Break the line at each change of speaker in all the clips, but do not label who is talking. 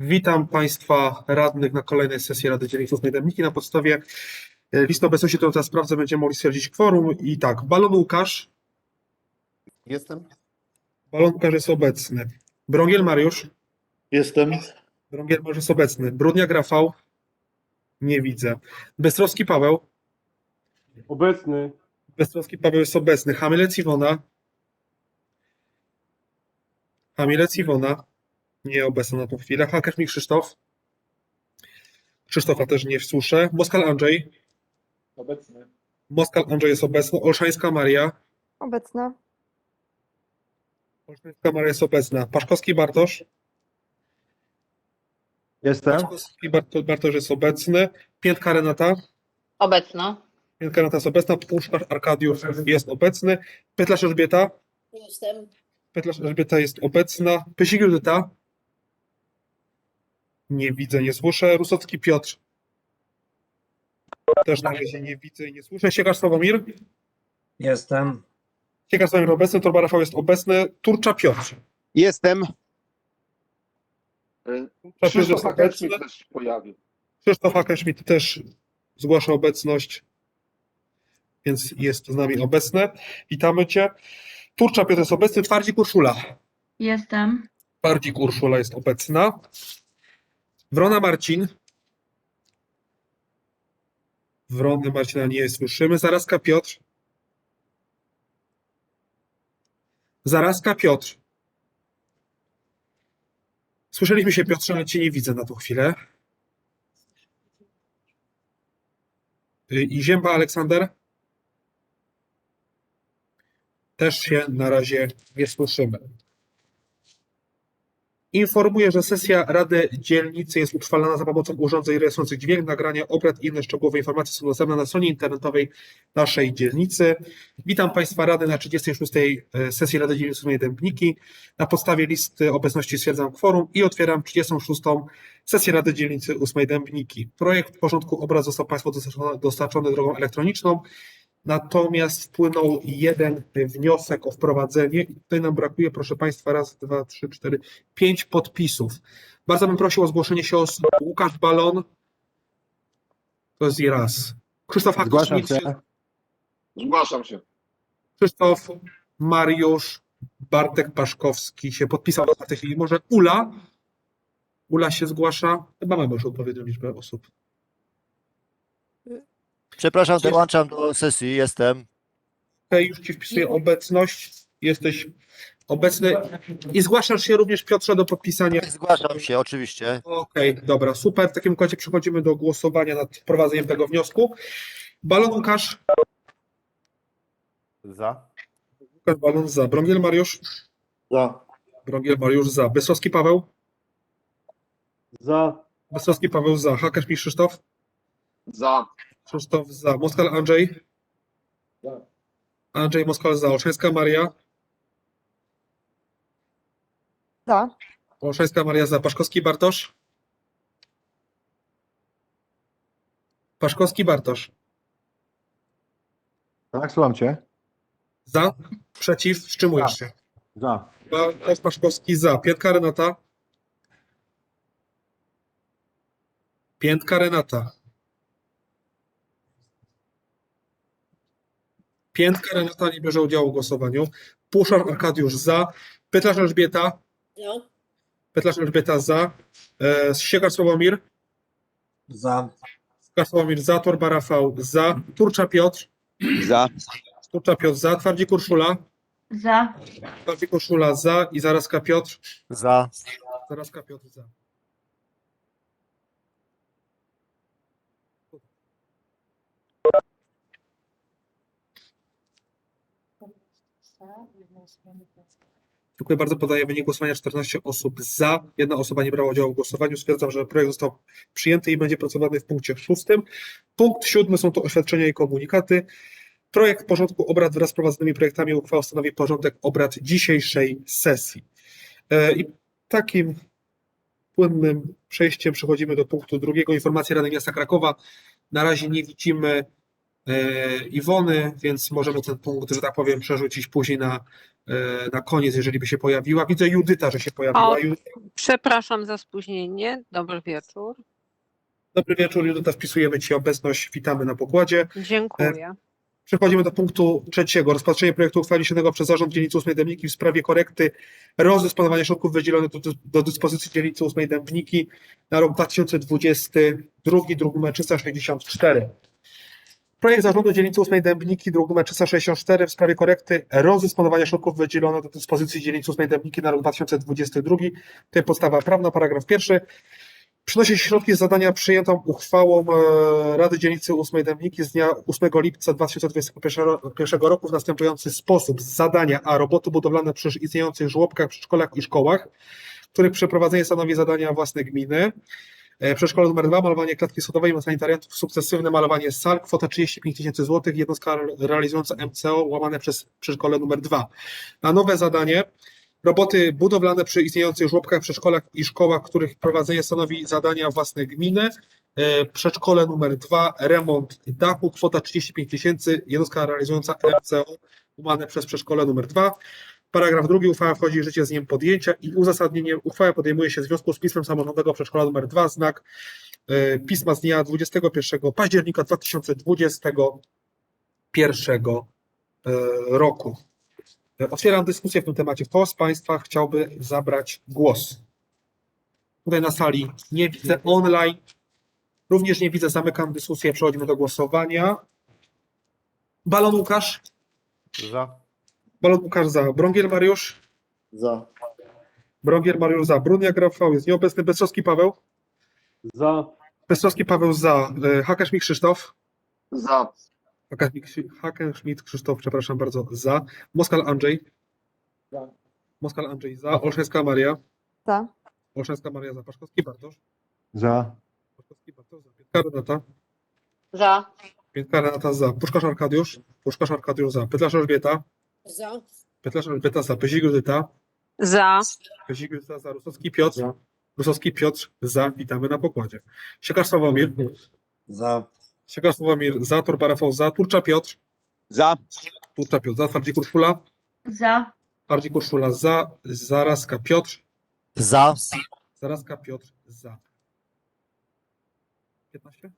Witam Państwa radnych na kolejnej sesji Rady Dzielniców Najdemniki. Na podstawie e, listy obecności, którą teraz sprawdzę, będziemy mogli stwierdzić kworum. I tak, Balon Łukasz.
Jestem.
Balon Łukasz jest obecny. Brągiel Mariusz.
Jestem.
Brągiel Mariusz jest obecny. Brudniak Rafał. Nie widzę. Bestrowski Paweł.
Obecny.
Bestrowski Paweł jest obecny. Hamilec Iwona. Hamilec Iwona. Nie obecna na tą chwilę. Hakerz mi Krzysztof. Krzysztofa też nie słyszę. Moskal Andrzej.
Obecny.
Moskal Andrzej jest obecny. Olszańska Maria.
Obecna.
Olszańska Maria jest obecna. Paszkowski Bartosz.
Jestem.
Paszkowski Barto- Bartosz jest obecny. Piętka Renata.
Obecna.
Piętka Renata jest obecna. Puszkarz Arkadiusz jest obecny. Pytlarz Elżbieta.
Jestem.
Pytlarz Elżbieta jest obecna. Pysik Judyta. Nie widzę, nie słyszę. Rusowski Piotr. Też na razie nie widzę i nie słyszę. Siegarz Sławomir.
Jestem.
Siegarz Sławomir obecny. Torba Rafał jest obecny. Turcza Piotr.
Jestem.
Turcza Piotr
Krzysztof
jest obecny.
Też się pojawił.
Krzysztof Akeszmit też zgłasza obecność, więc jest z nami obecny. Witamy Cię. Turcza Piotr jest obecny. Twardzik Urszula.
Jestem.
Twardzik Urszula jest obecna. Wrona Marcin. Wrony Marcina nie słyszymy. Zarazka Piotr. Zarazka Piotr. Słyszeliśmy się Piotrze, ale Cię nie widzę na tą chwilę. Y, I Zięba Aleksander? Też się na razie nie słyszymy. Informuję, że sesja Rady Dzielnicy jest utrwalana za pomocą urządzeń rejestrujących dźwięk, nagrania obrad i inne szczegółowe informacje są dostępne na stronie internetowej naszej dzielnicy. Witam Państwa Rady na 36. sesji Rady Dzielnicy Dębniki. Na podstawie listy obecności stwierdzam kworum i otwieram 36. sesję Rady Dzielnicy 8 Dębniki. Projekt porządku obrad został Państwu dostarczony drogą elektroniczną. Natomiast wpłynął jeden wniosek o wprowadzenie i tutaj nam brakuje, proszę Państwa, raz, dwa, trzy, cztery, pięć podpisów. Bardzo bym prosił o zgłoszenie się osób. Łukasz Balon. To jest i raz. Krzysztof
Zgłaszam się.
Zgłaszam się.
Krzysztof, Mariusz, Bartek Paszkowski się podpisał w tej chwili. Może Ula? Ula się zgłasza. Chyba mamy już odpowiednią liczbę osób.
Przepraszam, dołączam do sesji, jestem.
Okej, już Ci wpisuję obecność. Jesteś obecny. I zgłaszasz się również, Piotrze, do podpisania.
Zgłaszam się, oczywiście.
Okej, dobra, super. W takim układzie przechodzimy do głosowania nad wprowadzeniem tego wniosku. Balon Łukasz.
Za.
Łukasz Balon za. Brągiel Mariusz.
Za.
Brągiel Mariusz za. Bysowski Paweł.
Za.
Bysowski Paweł za. Hakerz Krzysztof.
Za.
Krzysztof za. Moskal Andrzej.
Za.
Andrzej Moskal za. Olszańska Maria.
Za.
Olszańska Maria za. Paszkowski Bartosz. Paszkowski Bartosz.
Tak, słucham cię.
Za. Przeciw. Wstrzymujesz się.
Za.
Bartosz Paszkowski za. Piętka Renata. Piętka Renata. Piętka Renata nie bierze udziału w głosowaniu. Puszar Arkadiusz za. Pytlarz Elżbieta.
No.
Pytlarz Elżbieta za. E, Siegar Sławomir.
Za.
Siegar Sławomir za. Torba Rafał za. Turcza Piotr.
Za.
Turcza Piotr za. Twardzik Urszula.
Za.
Twardzik Urszula za. I Zarazka Piotr.
Za.
Zarazka Piotr za. Dziękuję bardzo. Podaję wynik głosowania 14 osób za. Jedna osoba nie brała udziału w głosowaniu. Stwierdzam, że projekt został przyjęty i będzie procedowany w punkcie szóstym. Punkt siódmy są to oświadczenia i komunikaty. Projekt porządku obrad wraz z prowadzonymi projektami uchwał stanowi porządek obrad dzisiejszej sesji. E, I takim płynnym przejściem przechodzimy do punktu drugiego. Informacja Rady Miasta Krakowa. Na razie nie widzimy Iwony, więc możemy ten punkt, że tak powiem, przerzucić później na, e, na koniec, jeżeli by się pojawiła. Widzę Judyta, że się pojawiła.
O.
Przepraszam za spóźnienie. Dobry wieczór.
Dobry wieczór, Judita, wpisujemy Ci obecność, witamy na pokładzie.
Dziękuję.
Przechodzimy do punktu trzeciego. Rozpatrzenie projektu uchwały przez Zarząd Dzielnicy 8 Dębniki w sprawie korekty rozdysponowania środków wydzielonych do, do dyspozycji Dzielnicy 8 Dębniki na rok 2022, druk nr 364. Projekt Zarządu Dzielnicy 8 Dębniki, druk nr 364 w sprawie korekty rozdysponowania środków wydzielonych do dyspozycji Dzielnicy 8 Dębniki na rok 2022. To jest podstawa prawna, paragraf pierwszy. Przynosi środki z zadania przyjętą uchwałą e, Rady Dzielnicy 8 Dębniki z dnia 8 lipca 2021 ro- pierwszego roku w następujący sposób. Zadania A. Roboty budowlane przy istniejących żłobkach, przedszkolach i szkołach, których przeprowadzenie stanowi zadania własne gminy. E, Przedszkole numer 2, malowanie klatki schodowej i sanitariatów, sukcesywne malowanie sal, kwota 35 tysięcy złotych, jednostka realizująca MCO łamane przez przedszkole numer 2. Na nowe zadanie Roboty budowlane przy istniejących żłobkach, przedszkolach i szkołach, których prowadzenie stanowi zadania własne gminy. E, Przedszkole numer 2, remont dachu, kwota 35 tysięcy, jednostka realizująca MCO, umane przez przedszkole numer 2. Paragraf drugi, uchwała wchodzi w życie z dniem podjęcia i uzasadnienie uchwały podejmuje się w związku z pismem samorządowego przedszkola numer 2, znak e, pisma z dnia 21 października 2021 e, roku. Otwieram dyskusję w tym temacie. Kto z Państwa chciałby zabrać głos? Tutaj na sali nie widzę online. Również nie widzę. Zamykam dyskusję. Przechodzimy do głosowania. Balon Łukasz.
Za.
Balon Łukasz za. Brągiel Mariusz.
Za.
Brągiel Mariusz za. Brunia Grafał jest nieobecny. Bestrowski Paweł.
Za.
Bestrowski Paweł za. E, Hakaszmik Krzysztof.
Za.
Hakenschmidt Krzysztof, przepraszam bardzo, za. Moskal Andrzej.
Za.
Moskal Andrzej za. Olszewska Maria.
Za.
Olszewska Maria za. Paszkowski Bartosz.
Za.
Paszkowski Bartosz za. Pietka Renata.
Za.
Pietka Renata za. Puszkarz Arkadiusz. Puszkarz Arkadiusz za. Pytlarz Elżbieta. Elżbieta za. Pyzik Judyta.
Za.
Pyzik Judyta za. Rusowski Piotr.
Za.
Rusowski Piotr za. Witamy na pokładzie. Siekarz Sławomir.
Za.
Siekarz Sławomir za. Torba Rafał za. Turcza Piotr.
Za.
Turcza Piotr za. Twardzik Urszula.
Za.
Twardzik Urszula za. Zarazka Piotr.
Za.
Zarazka Piotr za. 15?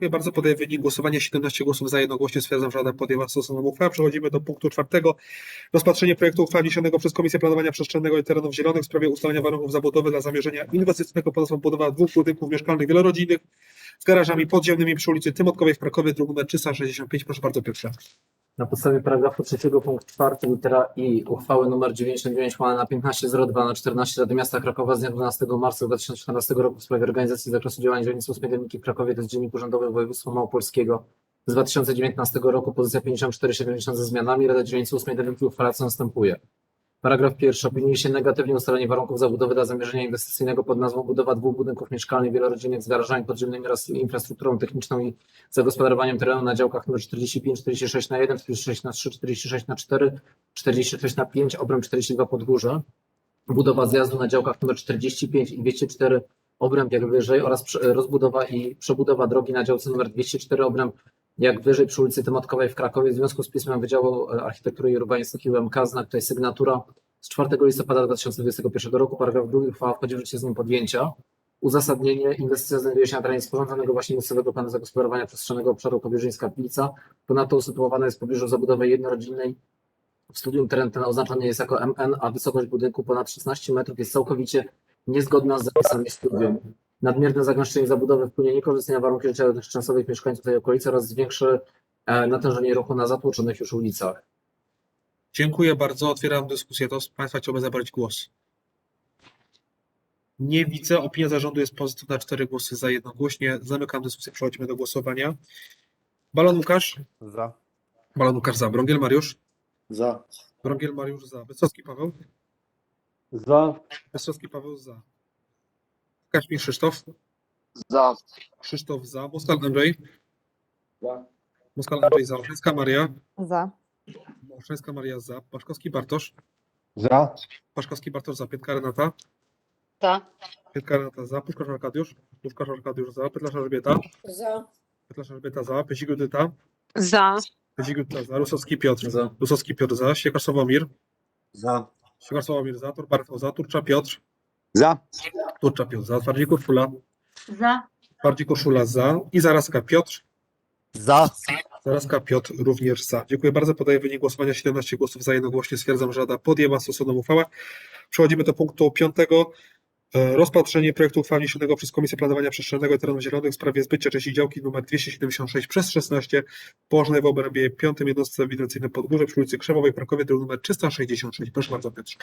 Dziękuję bardzo. Podaję wynik głosowania. 17 głosów za jednogłośnie stwierdzam, że Rada podjęła stosowną uchwałę. Przechodzimy do punktu czwartego. Rozpatrzenie projektu uchwały wniesionego przez Komisję Planowania Przestrzennego i Terenów Zielonych w sprawie ustalenia warunków zabudowy dla zamierzenia inwestycyjnego pod budowa dwóch budynków mieszkalnych wielorodzinnych z garażami podziemnymi przy ulicy Tymotkowej w Krakowie, druk nr 365. Proszę bardzo, pierwsze.
Na podstawie paragrafu 3 punkt 4 litera i uchwały nr 99 łamane na 1502 na 14 Rady Miasta Krakowa z dnia 12 marca 2014 roku w sprawie organizacji zakresu działań dzielnicy 8 Dębniki w Krakowie to jest Dziennik Urzędowy Województwa Małopolskiego z 2019 roku, pozycja 5470 ze zmianami. Rada Dzielnicy 8 Dębniki uchwala co następuje. Paragraf pierwszy. Opiniuje się negatywnie ustalenie warunków zabudowy dla zamierzenia inwestycyjnego pod nazwą budowa dwóch budynków mieszkalnych wielorodzinnych z garażami podziemnymi oraz infrastrukturą techniczną i zagospodarowaniem terenu na działkach nr 45, 46 na 1, 46 na 3, 46 na 4, 46 na 5, obręb 42 Podgórze. Budowa zjazdu na działkach nr 45 i 204 obręb jak wyżej oraz rozbudowa i przebudowa drogi na działce nr 204 obręb jak wyżej przy ulicy Tymotkowej w Krakowie w związku z pismem Wydziału Architektury i Urbanistyki UMK, znak tutaj sygnatura z 4 listopada 2021 roku, paragraf 2 uchwała wchodzi w życie z nim podjęcia. Uzasadnienie. Inwestycja znajduje się na terenie sporządzonego właśnie miejscowego planu zagospodarowania przestrzennego obszaru Kobierzyńska Pilica. Ponadto usytuowana jest w pobliżu zabudowy jednorodzinnej. W studium teren ten oznaczony jest jako MN, a wysokość budynku ponad 16 metrów jest całkowicie niezgodna z zapisami studium. Nadmierne zagęszczenie zabudowy wpłynie niekorzystnie na warunki życia dotychczasowych mieszkańców tej okolicy oraz zwiększy e, natężenie ruchu na zatłoczonych już ulicach.
Dziękuję bardzo. Otwieram dyskusję. To z Państwa chciałby zabrać głos. Nie widzę. Opinia zarządu jest pozytywna. Cztery głosy za jednogłośnie. Zamykam dyskusję. Przechodzimy do głosowania. Balon Łukasz.
Za.
Balon Łukasz za. Brągiel Mariusz.
Za.
Brągiel Mariusz za. Wysocki Paweł.
Za.
Wysocki Paweł za. Kaśmir Krzysztof.
Za.
Krzysztof za. Moskal Andrzej.
Za.
Moskal Andrzej za. Olszewska Maria.
Za.
Olszańska Maria za, Paszkowski Bartosz,
Za.
Paszkowski Bartosz za, Pietka Renata,
Za.
Pietka Renata za, Puszkarz Arkadiusz, Puszkarz Arkadiusz za, Pytlarz Elżbieta,
Za.
Pytlarz Elżbieta za, Pyzik
Za.
Pyzik za, Rusowski Piotr,
Za.
Rusowski Piotr za, Siekar Sławomir,
Za.
Siekar Sławomir za, Tur Bartoł za, Turcza Piotr,
Za.
Piotr za, Twardzik Kurszula,
Za.
Twardzik Kurszula za i Zarazka Piotr,
Za.
Zarazka Piotr również za. Dziękuję bardzo. Podaję wynik głosowania. 17 głosów za jednogłośnie. Stwierdzam, że Rada podjęła stosowną uchwałę. Przechodzimy do punktu piątego. E, Rozpatrzenie projektu uchwały wniesionego przez Komisję Planowania Przestrzennego i Terenów Zielonych w sprawie zbycia części działki nr 276 przez 16 położonej w obrębie 5 jednostce ewidencyjnej Podgórze przy ulicy Krzemowej w Krakowie, druk nr 366. Proszę bardzo, Piotr.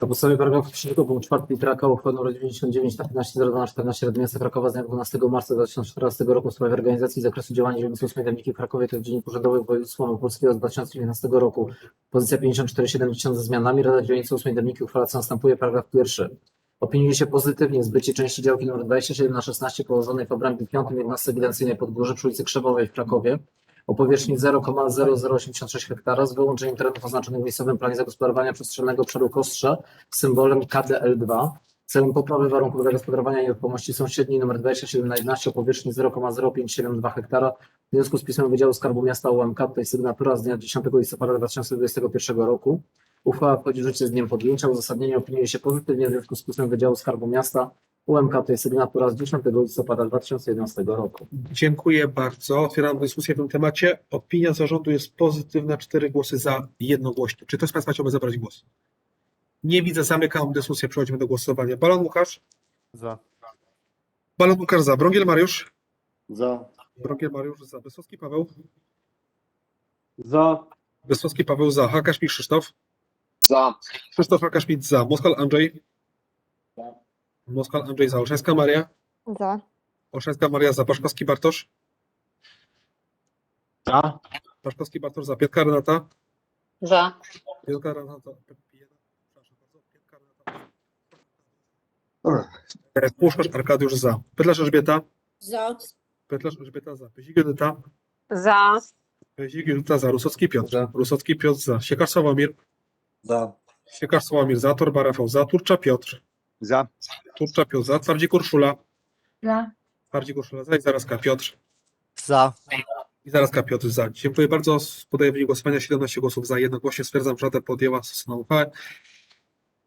Na podstawie paragrafu 3 punkt 4 litera K uchwały nr 99 na 15 14 Rady Miasta Krakowa z dnia 12 marca 2014 roku w sprawie organizacji i zakresu działania dzielnicy 8 Dębniki w Krakowie, to w Dzienniku Urzędowym Województwa Małopolskiego z 2019 roku. Pozycja 5470 ze zmianami. Rada Dzielnicy 8 Dębniki uchwala co następuje. Paragraf pierwszy. Opiniuje się pozytywnie zbycie części działki nr 27 na 16 położonej w obrębie 5 jednostce ewidencyjnej Podgórze przy ulicy Krzewowej w Krakowie. O powierzchni 0,0086 hektara z wyłączeniem terenów oznaczonych w miejscowym planie zagospodarowania przestrzennego z symbolem KDL2 celem poprawy warunków zagospodarowania nieruchomości sąsiedniej nr 27 na 11 o powierzchni 0,0572 hektara. W związku z pismem Wydziału Skarbu Miasta UMK, tutaj sygnatura z dnia 10 listopada 2021 roku. Uchwała wchodzi w życie z dniem podjęcia. Uzasadnienie opiniuje się pozytywnie w związku z pismem Wydziału Skarbu Miasta UMK, tutaj sygnatura z 10 listopada 2011 roku.
Dziękuję bardzo. Otwieram dyskusję w tym temacie. Opinia zarządu jest pozytywna. Cztery głosy za jednogłośnie. Czy ktoś z Państwa chciałby zabrać głos? Nie widzę. Zamykam dyskusję. Przechodzimy do głosowania. Balon Łukasz?
Za.
Balon Łukasz za. Brągiel Mariusz?
Za.
Brągiel Mariusz za. Wysocki Paweł?
Za.
Wysocki Paweł za. Hakaszmit Krzysztof?
Za.
Krzysztof Hakaszmit za. Moskal Andrzej? Moskal Andrzej za. Olszańska Maria?
Za.
Olszańska Maria za. Paszkowski Bartosz?
Za.
Paszkowski Bartosz za. Pietka Renata?
Za.
Pietka Renata. Przepraszam bardzo. Pietka Renata. E, Puszkarz Arkadiusz za. Pytlarz Elżbieta?
Za.
Pytlarz Elżbieta za. Pyzik Edyta?
Za.
Pyzik Edyta za. Rusocki Piotr?
Za.
Rusocki Piotr za. Siekar Sławomir?
Za.
Siekar Sławomir za. Torba Rafał za. Turcza Piotr?
Za.
Turcza Piotr za. Twardzik Urszula?
Za.
Twardzik Urszula za. I Zarazka Piotr?
Za.
I zaraz Piotr za. Dziękuję bardzo. Podaję wynik głosowania. 17 głosów za. Jednogłośnie stwierdzam, że Rada podjęła stosowną uchwałę.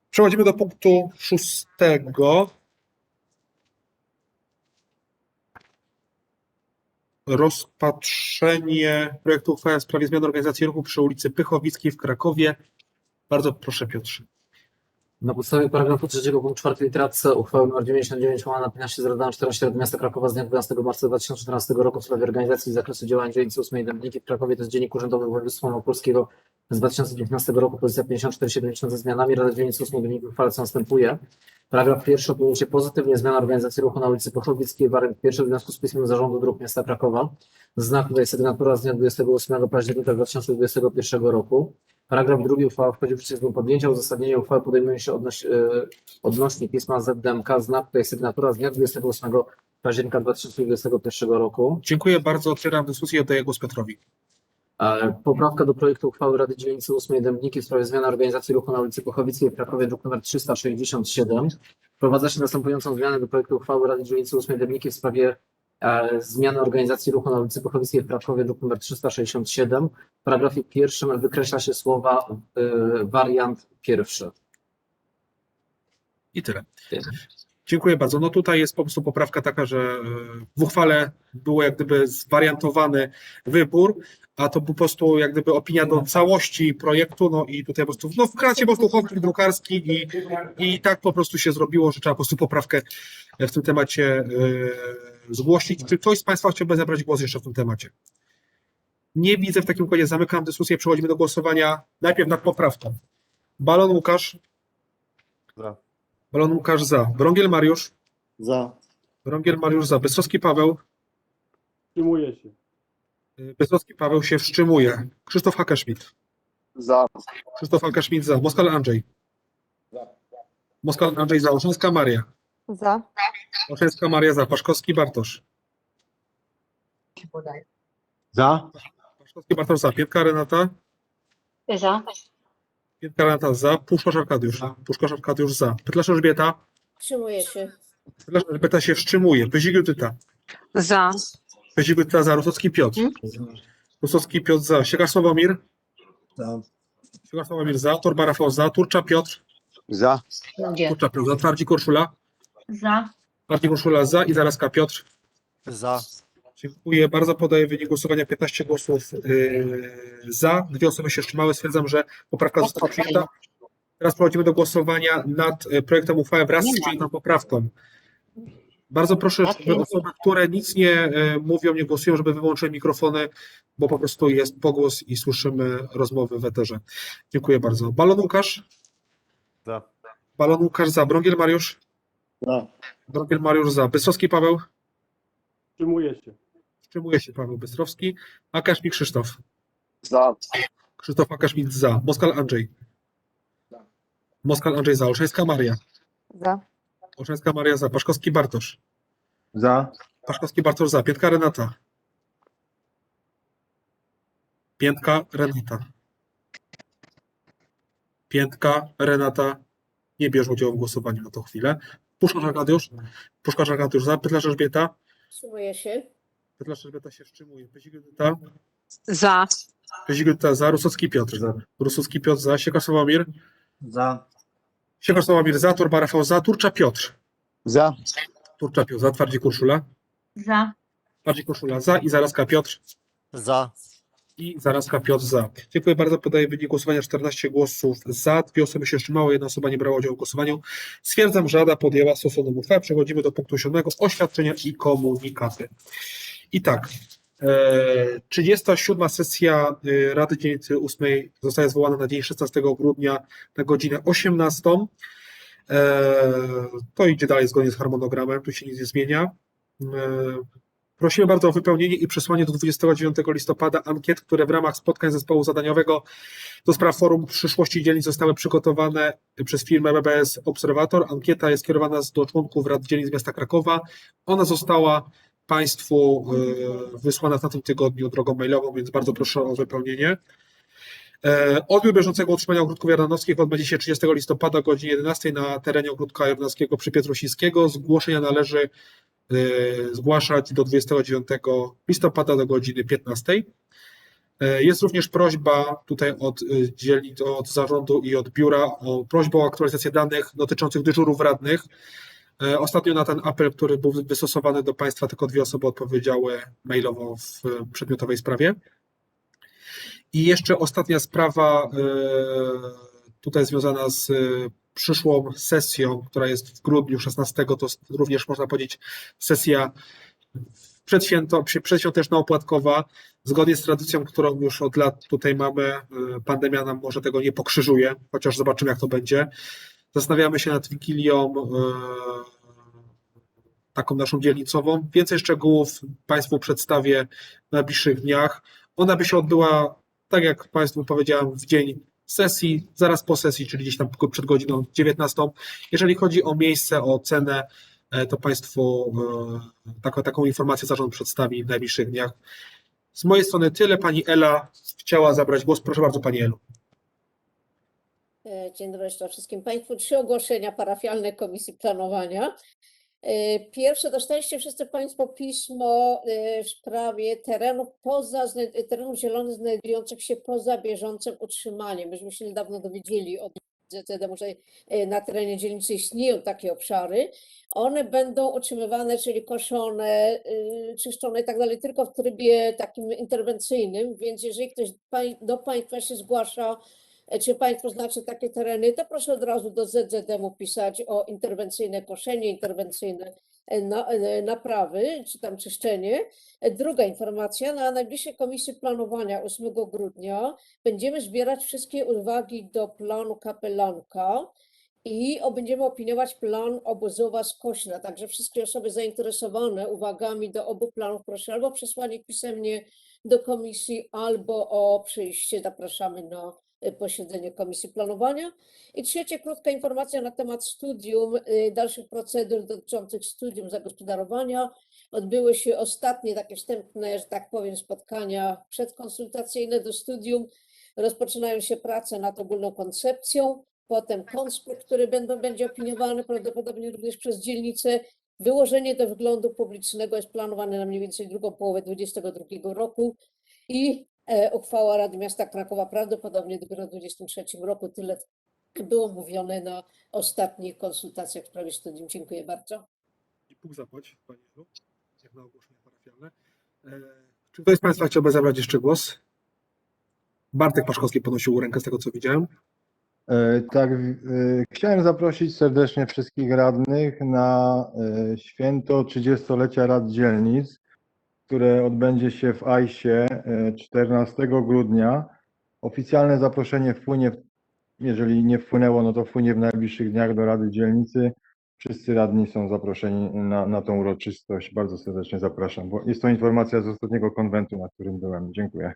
Przechodzimy do punktu szóstego. Rozpatrzenie projektu uchwały w sprawie zmiany organizacji ruchu przy ulicy Pychowickiej w Krakowie. Bardzo proszę Piotrze.
Na podstawie paragrafu 3 punkt 4 litera C uchwały nr 99 łamana 15 z Rady 14 Rady Miasta Krakowa z dnia 12 marca 2014 roku w sprawie organizacji i zakresu działań dzielnicy 8 Dębniki w Krakowie to jest Dziennik Urzędowy Województwa Małopolskiego z 2019 roku pozycja 5470 ze zmianami Rada Dzielnicy 8 Dębniki uchwala co następuje. Paragraf pierwszy opiniuje się pozytywnie zmiana organizacji ruchu na ulicy Pochowickiej warunek pierwszy w związku z pismem Zarządu Dróg Miasta Krakowa. Znak tutaj sygnatura z dnia 28 października 2021 roku. Paragraf drugi uchwała wchodzi w życie z dniem podjęcia. Uzasadnienie uchwały podejmuje się odnoś, e, odnośnie pisma ZDMK. Znak tutaj sygnatura z dnia 28 października 2021 roku.
Dziękuję bardzo. Otwieram dyskusję i oddaję głos Piotrowi.
E, Poprawka do projektu uchwały Rady Dzielnicy 8 Dębniki w sprawie zmiany organizacji ruchu na ulicy Pochowickiej w Krakowie, druk nr 367. Wprowadza się następującą zmianę do projektu uchwały Rady Dzielnicy 8 Dębniki w sprawie e, zmiany organizacji ruchu na ulicy Pochowickiej w Krakowie, druk nr 367. W paragrafie pierwszym wykreśla się słowa e, wariant pierwszy.
I tyle. Dziękuję bardzo. No tutaj jest po prostu poprawka taka, że e, w uchwale było jak gdyby zwariantowany wybór, a to po prostu jak gdyby opinia do całości projektu, no i tutaj po prostu, no wkradł się po prostu chownik drukarski i, i tak po prostu się zrobiło, że trzeba po prostu poprawkę w tym temacie e, zgłosić. Czy ktoś z Państwa chciałby zabrać głos jeszcze w tym temacie? Nie widzę w takim układzie, zamykam dyskusję, przechodzimy do głosowania najpierw nad poprawką. Balon Łukasz.
Za.
Balon Łukasz za. Brągiel Mariusz.
Za.
Brągiel Mariusz za. Bysowski Paweł.
Wstrzymuje się.
Y, Bysowski Paweł się wstrzymuje. Krzysztof Hakaszmit.
Za.
Krzysztof Hakaszmit za. Moskal Andrzej. Moskal Andrzej za. Olszańska Maria.
Za.
Olszańska Maria za. Paszkowski Bartosz.
Za.
Paszkowski Bartosz za. Pietka Renata.
Za.
Piętka Renata za. Puszkarz Arkadiusz. Puszkarz Arkadiusz za. Pytlarz Elżbieta.
Wstrzymuję się.
Pytlarz Elżbieta się wstrzymuje. Pyzik Judyta.
Za.
Pyzik Judyta za. Rusowski Piotr. Rusowski Piotr za. Siekarz Sławomir.
Za.
Siekarz Sławomir za. Torba Rafał za. Turcza Piotr.
Za.
Turcza Piotr za. Twardzik Urszula.
Za.
Twardzik Urszula za. I Zaraska Piotr.
Za.
Dziękuję bardzo. Podaję wynik głosowania 15 głosów yy, za. Dwie osoby się wstrzymały. Stwierdzam, że poprawka została przyjęta. Teraz przechodzimy do głosowania nad e, projektem uchwały wraz z przyjętą poprawką. Bardzo proszę, żeby osoby, które nic nie e, mówią, nie głosują, żeby wyłączyły mikrofony, bo po prostu jest pogłos i słyszymy rozmowy w eterze. Dziękuję bardzo. Balon Łukasz?
Za.
Balon Łukasz za. Brągiel Mariusz?
Za.
Brągiel Mariusz za. Bysowski Paweł?
Wstrzymuje się.
Wstrzymuje się Paweł Bystrowski. Akaszmik Krzysztof?
Za.
Krzysztof Akaszmik za. Moskal Andrzej? Moskal Andrzej za. Olszańska Maria?
Za.
Olszańska Maria za. Paszkowski Bartosz?
Za.
Paszkowski Bartosz za. Piętka Renata. Piętka Renata. Piętka Renata. Nie bierze udziału w głosowaniu na tą chwilę. Puszkarz Arkadiusz. Puszkarz Arkadiusz za. Pytlarz Elżbieta.
Wstrzymuję się.
Pytlarz Elżbieta się wstrzymuje. Pyzik Edyta.
Za.
Za. Rusowski Piotr.
Za.
Rusowski Piotr za. Siekar Sławomir.
Za.
Siekar Sławomir za. Torba Rafał za. Turcza Piotr.
Za.
Turcza Piotr za. Twardzik Urszula.
Za.
Twardzik Urszula za. I Zaraska Piotr.
Za.
I Zaraska Piotr za. Dziękuję bardzo. Podaję wynik głosowania. 14 głosów za. Dwie osoby się wstrzymały. Jedna osoba nie brała udziału w głosowaniu. Stwierdzam, że Rada podjęła stosowną uchwałę. Przechodzimy do punktu 7. Oświadczenia i komunikaty. I tak. E, 37. sesja e, Rady Dzielnicy 8 zostaje zwołana na dzień 16 grudnia na godzinę 18. E, To idzie dalej zgodnie z harmonogramem, tu się nic nie zmienia. E, Prosimy bardzo o wypełnienie i przesłanie do 29 listopada ankiet, które w ramach spotkań zespołu zadaniowego do spraw forum przyszłości dzielnic zostały przygotowane przez firmę BBS Obserwator. Ankieta jest kierowana do członków Rad Dzielnic Miasta Krakowa. Ona została Państwu e, wysłana w tym tygodniu drogą mailową, więc bardzo proszę o wypełnienie. E, Odbiór bieżącego utrzymania ogródków jardanowskich odbędzie się 30 listopada o godzinie 11 na terenie ogródka jardanowskiego przy Pietrosińskiego. Zgłoszenia należy e, zgłaszać do 29 listopada do godziny 15. E, Jest również prośba tutaj od dzielnic, od zarządu i od biura o prośbę o aktualizację danych dotyczących dyżurów radnych. E, Ostatnio na ten apel, który był wystosowany do Państwa, tylko dwie osoby odpowiedziały mailowo w e, przedmiotowej sprawie. I jeszcze ostatnia sprawa, e, tutaj związana z przyszłą sesją, która jest w grudniu 16, to również można powiedzieć sesja przedświęto, przy- przedświąteczno-opłatkowa, zgodnie z tradycją, którą już od lat tutaj mamy, pandemia nam może tego nie pokrzyżuje, chociaż zobaczymy jak to będzie. Zastanawiamy się nad Wigilią e, taką naszą dzielnicową. Więcej szczegółów Państwu przedstawię w najbliższych dniach. Ona by się odbyła, tak jak Państwu powiedziałem, w dzień sesji, zaraz po sesji, czyli gdzieś tam przed godziną 19. Jeżeli chodzi o miejsce, o cenę, e, to Państwu e, taką, taką informację zarząd przedstawi w najbliższych dniach. Z mojej strony tyle. Pani Ela chciała zabrać głos. Proszę bardzo, Pani Elu.
E, Dzień dobry wszystkim Państwu. Trzy ogłoszenia parafialne Komisji Planowania. E, Pierwsze, dostaliście wszyscy Państwo pismo e, w sprawie terenów poza, terenów zielonych znajdujących się poza bieżącym utrzymaniem. Myśmy się niedawno dowiedzieli od ZCD, że na terenie dzielnicy istnieją takie obszary. One będą utrzymywane, czyli koszone, czyszczone i tak dalej, tylko w trybie takim interwencyjnym, więc jeżeli ktoś do Państwa się zgłasza, czy Państwo znacie takie tereny, to proszę od razu do ZZM-u pisać o interwencyjne koszenie, interwencyjne e, e, naprawy, czy tam czyszczenie. Druga informacja, na najbliższej Komisji Planowania 8 grudnia będziemy zbierać wszystkie uwagi do planu kapelanka i będziemy opiniować plan obozowa Skośna. Także wszystkie osoby zainteresowane uwagami do obu planów proszę albo przesłanie pisemnie do komisji, albo o przyjście. Zapraszamy na posiedzenie Komisji Planowania. I trzecie, krótka informacja na temat studium, y, dalszych procedur dotyczących studium zagospodarowania. Odbyły się ostatnie takie wstępne, że tak powiem, spotkania przedkonsultacyjne do studium. Rozpoczynają się prace nad ogólną koncepcją, potem konspekt, który będą, będzie opiniowany prawdopodobnie również przez dzielnicę. Wyłożenie do wyglądu publicznego jest planowane na mniej więcej drugą połowę 2022 roku i uchwała Rady Miasta Krakowa prawdopodobnie dopiero w 2023 roku. Tyle było mówione na ostatnich konsultacjach w sprawie studium. Dziękuję bardzo.
I Bóg zapłać, Panie Elu, jak na ogłoszenie parafialne. E, Czy ktoś z Państwa chciałby zabrać jeszcze głos? Bartek Paszkowski podnosił rękę z tego, co widziałem.
E, Tak, e, chciałem zaprosić serdecznie wszystkich radnych na e, święto 30-lecia Rad Dzielnic, które odbędzie się w Ajsie e, 14 grudnia. Oficjalne zaproszenie wpłynie, jeżeli nie wpłynęło, no to wpłynie w najbliższych dniach do Rady Dzielnicy. Wszyscy radni są zaproszeni na, na tą uroczystość. Bardzo serdecznie zapraszam, bo jest to informacja z ostatniego konwentu, na którym byłem. Dziękuję.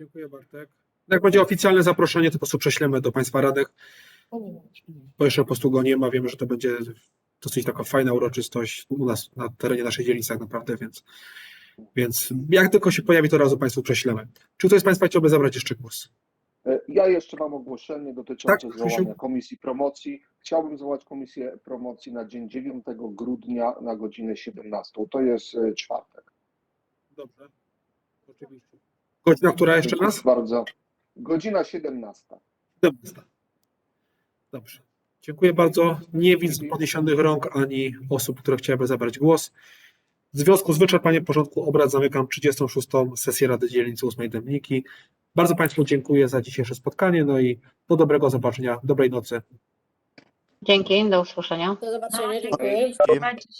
Dziękuję, Bartek. Jak będzie oficjalne zaproszenie, to po prostu prześlemy do Państwa radnych, bo jeszcze po prostu go nie ma. Wiemy, że to będzie dosyć taka fajna uroczystość u nas na terenie naszej dzielnicy tak naprawdę, więc, więc jak tylko się pojawi, to razu Państwu prześlemy. Czy ktoś z Państwa chciałby zabrać jeszcze głos?
E, Ja jeszcze mam ogłoszenie dotyczące
Tak,
zwołania
Krzysiu.
komisji promocji. Chciałbym zwołać komisję promocji na dzień 9 grudnia na godzinę 17. To jest e, czwartek.
Dobrze. Oczywiście. Godzina, która jeszcze raz?
Bardzo. Godzina 17.
Dobrze. Dobrze. Dziękuję bardzo. Nie widzę podniesionych rąk ani osób, które chciałyby zabrać głos. W związku z wyczerpaniem porządku obrad zamykam 36. sesję Rady Dzielnicy 8 Dębniki. Bardzo Państwu dziękuję za dzisiejsze spotkanie, no i do dobrego zobaczenia, dobrej nocy.
Dzięki, do usłyszenia.
Do zobaczenia. Dziękuję.
Trzymajcie się.